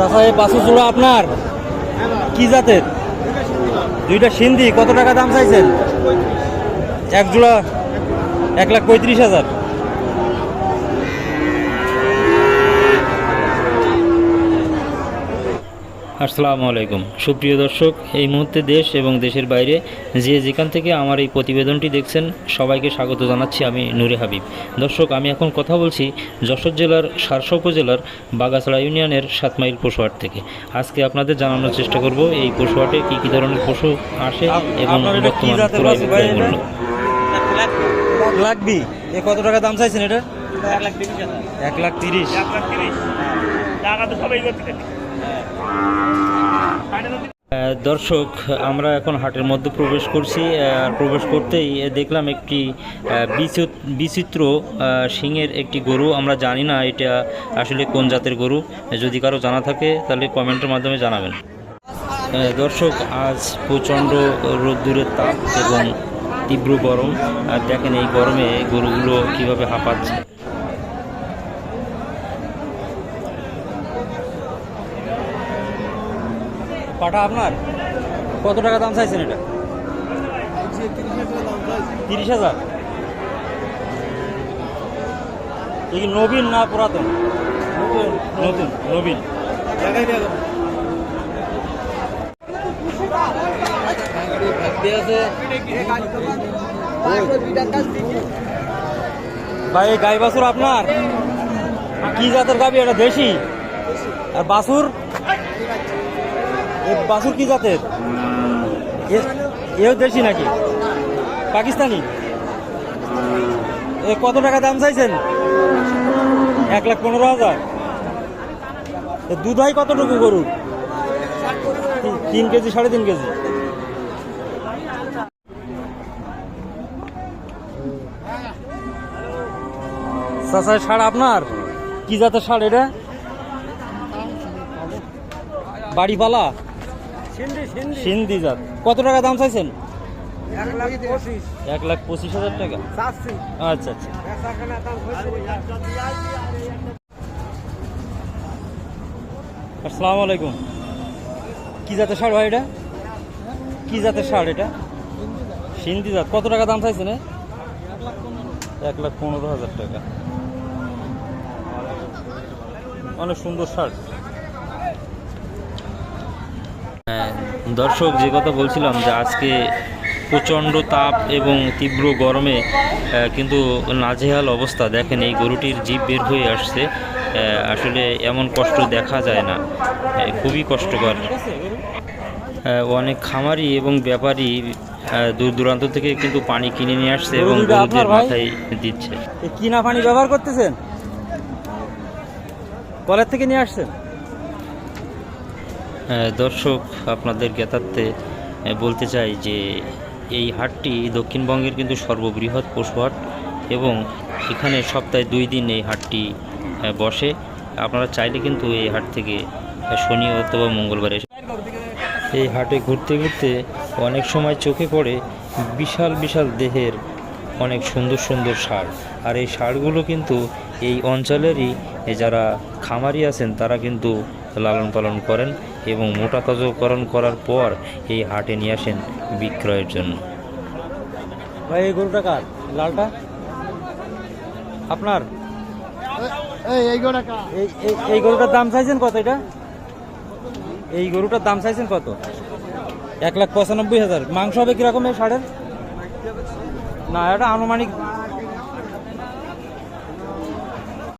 চাচা এই জোড়া আপনার? কি জাতের? দুইটা সিন্ধি, কত টাকা দাম চাইছেন? এক জোড়া এক লাখ পঁয়ত্রিশ হাজার। আসসালামু আলাইকুম। সুপ্রিয় দর্শক এই মুহূর্তে দেশ এবং দেশের বাইরে যে যেখান থেকে আমার এই প্রতিবেদনটি দেখছেন সবাইকে স্বাগত জানাচ্ছি আমি নুরে হাবিব। দর্শক আমি এখন কথা বলছি যশোর জেলার সারসা উপজেলার বাগাছড়া ইউনিয়নের সাত মাইল পশুহাট থেকে। আজকে আপনাদের জানানোর চেষ্টা করব এই পশুহাটে কী কী ধরনের পশু আসে এবং বর্তমান মূল্য? লাগবি? এ কত টাকা দাম চাইছেন এটা? এক লাখ তিরিশ। এক লাখ তিরিশ। দর্শক, আমরা এখন হাটের মধ্যে প্রবেশ করছি। আর প্রবেশ করতেই দেখলাম একটি বিচিত্র শিংয়ের একটি গরু। আমরা জানি না এটা আসলে কোন জাতের গরু। যদি কারও জানা থাকে, তাহলে কমেন্টের মাধ্যমে জানাবেন। দর্শক, আজ প্রচণ্ড রোদ্দুরের তাপ এবং তীব্র গরম। আর দেখেন এই গরমে গরুগুলো কীভাবে হাঁপাচ্ছে। পাটা আপনার? কত টাকা দাম চাইছেন এটা? তিরিশ হাজার। এ কি নবীন না পুরাতন? নতুন, নবীন। ভাই গাই বাছুর আপনার? কি জাতের গাবি? এটা দেশি? আর বাছুর? এ বাছুর কি জাতের? এও দেশি নাকি? পাকিস্তানি? এ কত টাকা দাম চাইছেন? এক লাখ পনেরো হাজার। এ দুধ হয় কতটুকু গরুর তিন- তিন কেজি সাড়ে তিন কেজি। চাচা সার আপনার? কি জাতের সার এটা? বাড়িপালা? সিন্ধি জাত। কত টাকা দাম চাইছেন? এক লাখ পঁচিশ হাজার টাকা। আচ্ছা আচ্ছা। আসসালামু আলাইকুম। কি জাতের সার ভাই এটা? কি জাতের সার এটা? সিন্ধি জাত। কত টাকা দাম চাইছেন এক লাখ পনেরো। হাজার টাকা। অনেক সুন্দর শার্ট হ্যাঁ, দর্শক যে কথা বলছিলাম যে আজকে প্রচণ্ড তাপ এবং তীব্র গরমে কিন্তু নাজেহাল অবস্থা। দেখেন এই গরুটির জীব বের হয়ে আসছে আসলে এমন কষ্ট দেখা যায় না। খুবই কষ্টকর। অনেক খামারি এবং ব্যাপারী দূর দূরান্ত থেকে কিন্তু পানি কিনে নিয়ে আসছে এবং গরুদের মাথায় দিচ্ছে। কিনা পানি ব্যবহার করতেছেন? কলের থেকে নিয়ে আসছেন? দর্শক আপনাদের জ্ঞাতার্থে বলতে চাই যে এই হাটটি দক্ষিণবঙ্গের কিন্তু সর্ববৃহৎ পশু হাট এবং এখানে সপ্তাহে দুই দিন এই হাটটি বসে। আপনারা চাইলে কিন্তু এই হাট থেকে শনি, অথবা মঙ্গলবার এসে এই হাটে ঘুরতে ঘুরতে অনেক সময় চোখে পড়ে বিশাল বিশাল দেহের অনেক সুন্দর সুন্দর সার। আর এই সারগুলো কিন্তু এই অঞ্চলেরই যারা খামারি আছেন তারা কিন্তু লালন পালন করেন। এবং মোটা তাজাকরণ করার পর এই হাটে নিয়ে আসেন বিক্রয়ের জন্য। ভাই এই গরুটা কার? লালটা? আপনার? এই গরুটার দাম চাইছেন কত এটা? এই গরুটার দাম চাইছেন কত? এক লাখ পঁচানব্বই হাজার। মাংস হবে কীরকম এই ষাটের? না এটা আনুমানিক